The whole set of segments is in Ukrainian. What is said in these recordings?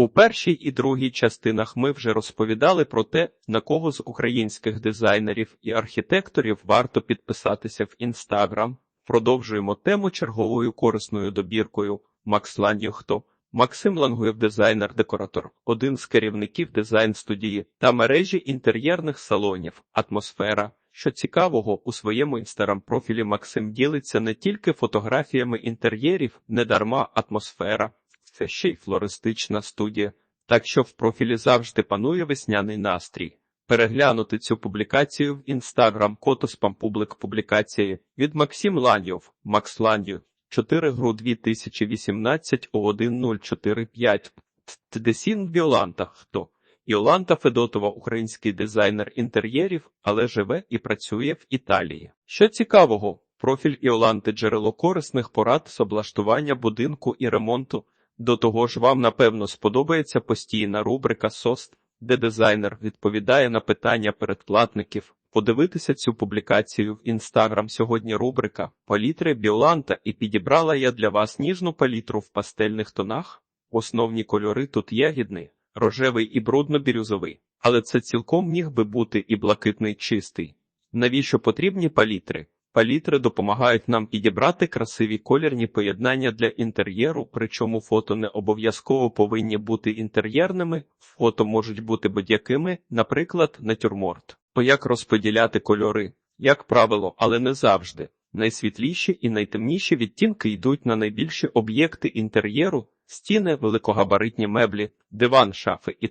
У першій і другій частинах ми вже розповідали про те, на кого з українських дизайнерів і архітекторів варто підписатися в Інстаграм. Продовжуємо тему черговою корисною добіркою Макс Ланюхто. Максим Лангуєв, дизайнер-декоратор, один з керівників дизайн-студії та мережі інтер'єрних салонів Атмосфера. Що цікавого, у своєму інстаграм-профілі Максим ділиться не тільки фотографіями інтер'єрів, недарма атмосфера, це ще й флористична студія, так що в профілі завжди панує весняний настрій. Переглянути цю публікацію в інстаграм Котоспам публик публікації від Максим Ланьов, Макс Ланьов, 4 гру 2018 о 1045. Тдесін Віоланта. Хто? Іоланта Федотова, український дизайнер інтер'єрів, але живе і працює в Італії. Що цікавого, профіль Іоланти джерело корисних порад з облаштування будинку і ремонту. До того ж, вам напевно сподобається постійна рубрика СОСТ, де дизайнер відповідає на питання передплатників. Подивитися цю публікацію в інстаграм сьогодні рубрика Палітри Біоланта і підібрала я для вас ніжну палітру в пастельних тонах. Основні кольори тут ягідний, рожевий і брудно-бірюзовий, але це цілком міг би бути і блакитний чистий. Навіщо потрібні палітри? Палітри допомагають нам підібрати красиві колірні поєднання для інтер'єру, причому фото не обов'язково повинні бути інтер'єрними, фото можуть бути будь-якими, наприклад, натюрморт. То як розподіляти кольори? Як правило, але не завжди. Найсвітліші і найтемніші відтінки йдуть на найбільші об'єкти інтер'єру, стіни, великогабаритні меблі, диван, шафи і.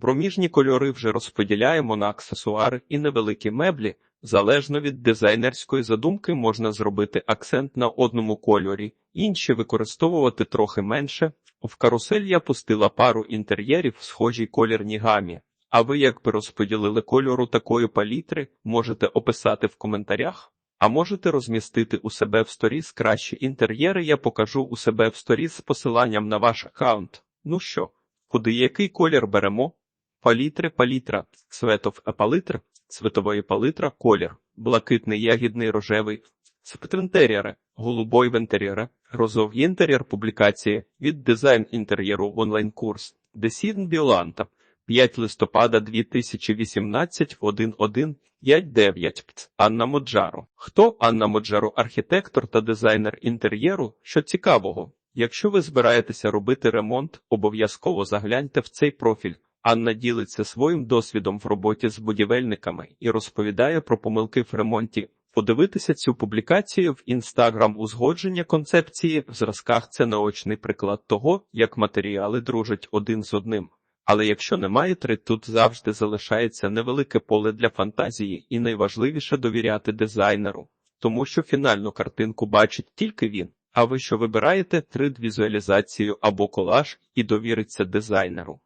Проміжні кольори вже розподіляємо на аксесуари і невеликі меблі. Залежно від дизайнерської задумки можна зробити акцент на одному кольорі, інші використовувати трохи менше. В карусель я пустила пару інтер'єрів в схожій колірній гамі. А ви як би розподілили кольору такої палітри, можете описати в коментарях, а можете розмістити у себе в сторіс кращі інтер'єри. Я покажу у себе в сторіс з посиланням на ваш аккаунт. Ну що, куди який колір беремо? Палітри, палітра, цветов палитр, цветової палитра, колір, блакитний, ягідний, рожевий, цвет голубой в інтер'єре, розовий інтер'єр публікації від дизайн інтер'єру в онлайн-курс, Десін Біоланта, 5 листопада 2018 1159 Анна Моджаро. Хто Анна Моджаро, архітектор та дизайнер інтер'єру? Що цікавого? Якщо ви збираєтеся робити ремонт, обов'язково загляньте в цей профіль. Анна ділиться своїм досвідом в роботі з будівельниками і розповідає про помилки в ремонті. Подивитися цю публікацію в інстаграм узгодження концепції в зразках це наочний приклад того, як матеріали дружать один з одним. Але якщо немає три, тут завжди залишається невелике поле для фантазії, і найважливіше довіряти дизайнеру, тому що фінальну картинку бачить тільки він. А ви що вибираєте трид візуалізацію або колаж і довіриться дизайнеру.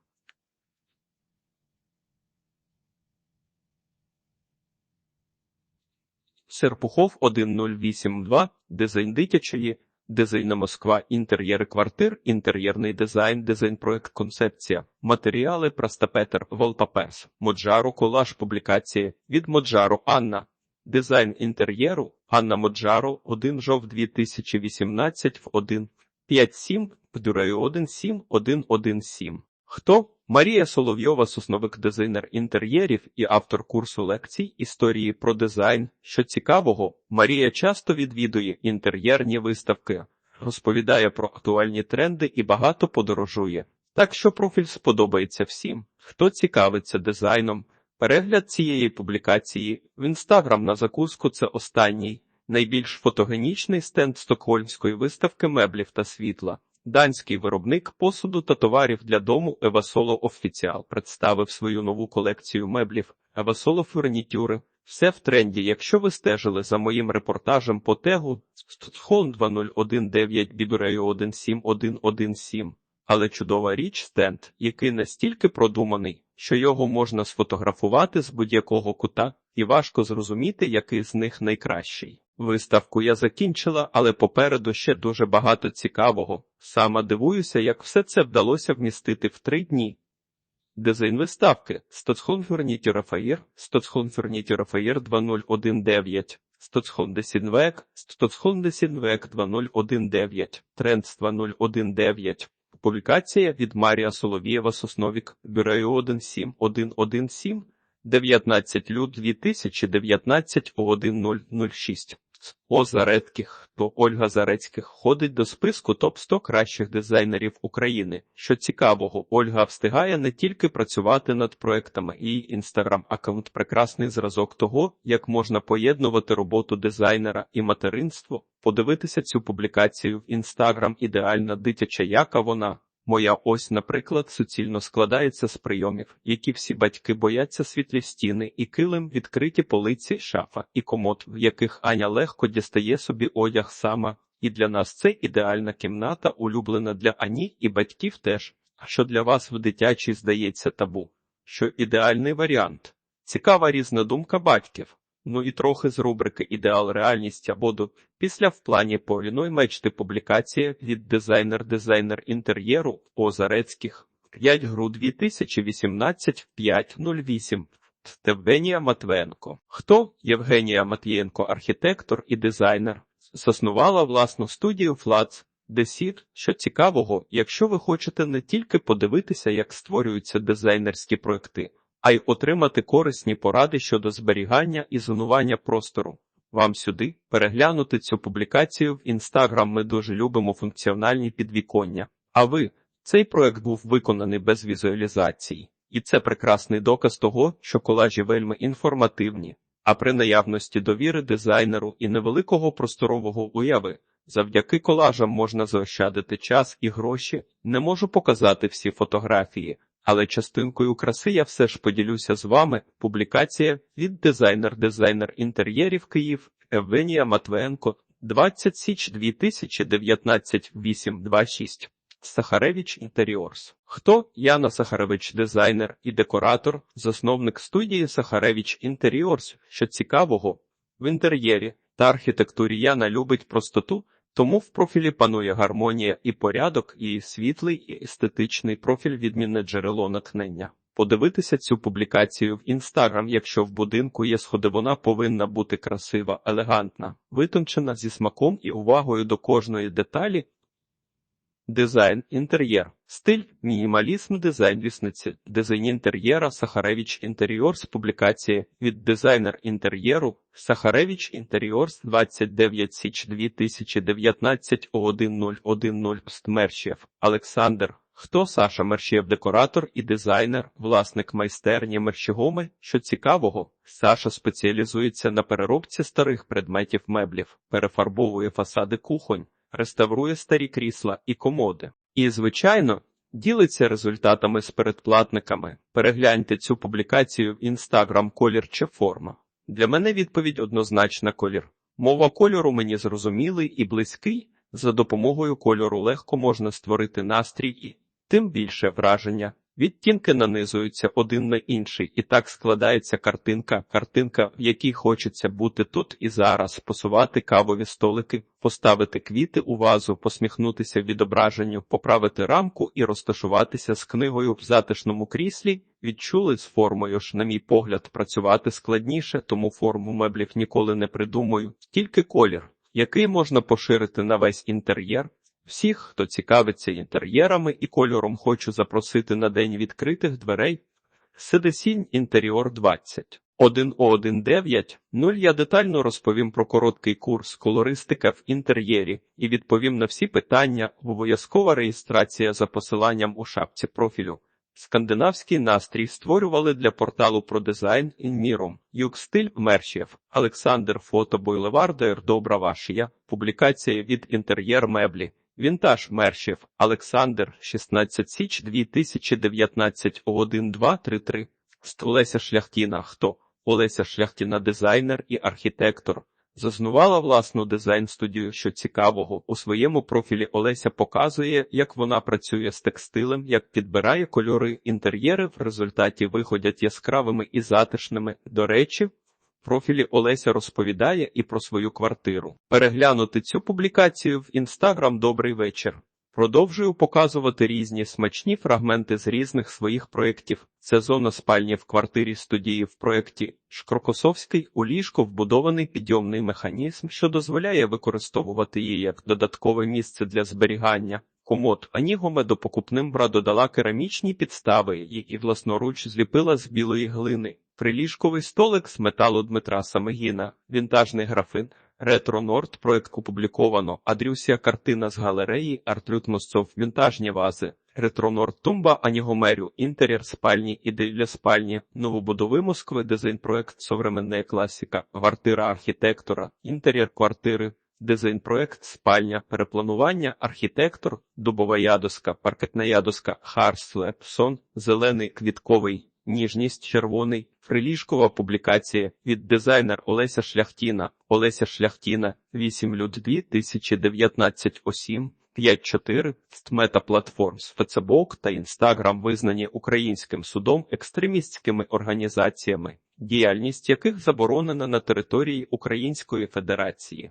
Серпухов 1082, дизайн дитячої, дизайн Москва, інтер'єри квартир, інтер'єрний дизайн, дизайн проект концепція, матеріали Простапетер, Волпаперс, Моджару, колаж публікації від Моджару Анна. Дизайн інтер'єру Анна Моджаро 1 жов 2018 в 1 57 Пдюрею 17117. Хто? Марія Соловйова, сосновик дизайнер інтер'єрів і автор курсу лекцій історії про дизайн. Що цікавого, Марія часто відвідує інтер'єрні виставки, розповідає про актуальні тренди і багато подорожує. Так що профіль сподобається всім, хто цікавиться дизайном. Перегляд цієї публікації в інстаграм на закуску це останній, найбільш фотогенічний стенд стокгольмської виставки меблів та світла. Данський виробник посуду та товарів для дому Евасоло Офіціал представив свою нову колекцію меблів Евасоло Фурнітюри. Все в тренді. Якщо ви стежили за моїм репортажем по тегу Стхон 2019 Біберею 17117, але чудова річ стенд, який настільки продуманий, що його можна сфотографувати з будь-якого кута, і важко зрозуміти, який з них найкращий. Виставку я закінчила, але попереду ще дуже багато цікавого. Сама дивуюся, як все це вдалося вмістити в три дні. Дизайн виставки. Рафаїр, Стоцхон Фурніті Рафаїр 2019, Стоцхон Десінвек, Стоцхон Десінвек 2019, Трендс 2019, Публікація від Марія Соловєва Сосновік. Бюрею 17117 19 люд 2019 о 1006. О Заредких, то Ольга Зарецьких ходить до списку топ-100 кращих дизайнерів України. Що цікавого, Ольга встигає не тільки працювати над проектами, її інстаграм-аккаунт прекрасний зразок того, як можна поєднувати роботу дизайнера і материнство. Подивитися цю публікацію в інстаграм ідеальна дитяча, яка вона. Моя ось, наприклад, суцільно складається з прийомів, які всі батьки бояться світлі стіни і килим, відкриті полиці, шафа і комод, в яких Аня легко дістає собі одяг сама. І для нас це ідеальна кімната, улюблена для Ані і батьків теж. А що для вас в дитячій здається табу? Що ідеальний варіант? Цікава різна думка батьків. Ну і трохи з рубрики Ідеал реальність або до після в плані повіної мечти публікація від дизайнер-дизайнер інтер'єру Озарецьких 5 гру 2018 5.08 Євгенія Матвенко. Хто? Євгенія Матвієнко, архітектор і дизайнер, заснувала власну студію Флац. Десір, що цікавого, якщо ви хочете не тільки подивитися, як створюються дизайнерські проекти, а й отримати корисні поради щодо зберігання і зонування простору. Вам сюди переглянути цю публікацію в інстаграм. Ми дуже любимо функціональні підвіконня. А ви цей проект був виконаний без візуалізації, і це прекрасний доказ того, що колажі вельми інформативні. А при наявності довіри дизайнеру і невеликого просторового уяви, завдяки колажам можна заощадити час і гроші. Не можу показати всі фотографії, але частинкою краси я все ж поділюся з вами. Публікація від дизайнер-дизайнер інтер'єрів Київ Евгенія Матвенко 20 січ 2019 826 Сахаревич Інтеріорс. Хто Яна Сахаревич, дизайнер і декоратор, засновник студії Сахаревич Інтеріорс, що цікавого в інтер'єрі та архітектурі Яна любить простоту. Тому в профілі панує гармонія і порядок, і світлий, і естетичний профіль відмінне джерело натхнення. Подивитися цю публікацію в інстаграм, якщо в будинку є сходи, вона повинна бути красива, елегантна, витончена зі смаком і увагою до кожної деталі. Дизайн інтер'єр, стиль, мінімалізм, дизайн вісниці, дизайн інтер'єра Сахаревич Інтер'єрс, публікація від дизайнер інтер'єру Сахаревич Інтер'єрс 29 січ 2019 о 1010 Мерщєв Олександр. Хто? Саша Мерщєв, декоратор і дизайнер, власник майстерні Мерщегоми? Що цікавого, Саша спеціалізується на переробці старих предметів меблів, перефарбовує фасади кухонь реставрує старі крісла і комоди. І, звичайно, ділиться результатами з передплатниками. Перегляньте цю публікацію в інстаграм колір чи форма. Для мене відповідь однозначна колір. Мова кольору мені зрозумілий і близький. За допомогою кольору легко можна створити настрій і тим більше враження. Відтінки нанизуються один на інший, і так складається картинка, картинка, в якій хочеться бути тут і зараз, посувати кавові столики, поставити квіти у вазу, посміхнутися відображенню, поправити рамку і розташуватися з книгою в затишному кріслі. Відчули з формою ж, на мій погляд, працювати складніше, тому форму меблів ніколи не придумаю, тільки колір, який можна поширити на весь інтер'єр. Всіх, хто цікавиться інтер'єрами і кольором, хочу запросити на день відкритих дверей. Седесінь інтер'єр 20. 1.1.9.0 я детально розповім про короткий курс колористика в інтер'єрі і відповім на всі питання. Обов'язкова реєстрація за посиланням у шапці профілю. Скандинавський настрій створювали для порталу про дизайн інміром. Юкстиль Мершєв, Олександр Фото Бойлевардер Добра Вашія, публікація від інтер'єр меблі. Вінтаж Мершів Олександр 16 січ 2019 1233 Олеся Шляхтіна. Хто Олеся Шляхтіна, дизайнер і архітектор. Заснувала власну дизайн-студію, що цікавого. У своєму профілі Олеся показує, як вона працює з текстилем, як підбирає кольори інтер'єри, в результаті виходять яскравими і затишними. До речі, профілі Олеся розповідає і про свою квартиру. Переглянути цю публікацію в інстаграм Добрий вечір. Продовжую показувати різні смачні фрагменти з різних своїх проєктів. Це зона спальні в квартирі студії в проєкті Шкрокосовський у ліжко вбудований підйомний механізм, що дозволяє використовувати її як додаткове місце для зберігання. Комод Аніго медопокупним бра додала керамічні підстави, які власноруч зліпила з білої глини. Приліжковий столик з металу Дмитра Самигіна, вінтажний графин, Ретро Норд проект опубліковано, Адрюсія картина з галереї, Артрют Мосцов, вінтажні вази, Ретро Норд Тумба, Анігомерю, інтер'єр спальні, ідеї для спальні, новобудови Москви, дизайн-проект Современна класіка, квартира архітектора, інтер'єр квартири, дизайн-проект спальня, перепланування, архітектор, дубова ядоска, паркетна ядоска, Харслеп, сон, зелений квітковий, ніжність червоний, фриліжкова публікація від дизайнер Олеся Шляхтіна, Олеся Шляхтіна, 8 люд 2019 осім. 5.4 Стмета платформ з Фецебок та Інстаграм визнані українським судом екстремістськими організаціями, діяльність яких заборонена на території Української Федерації.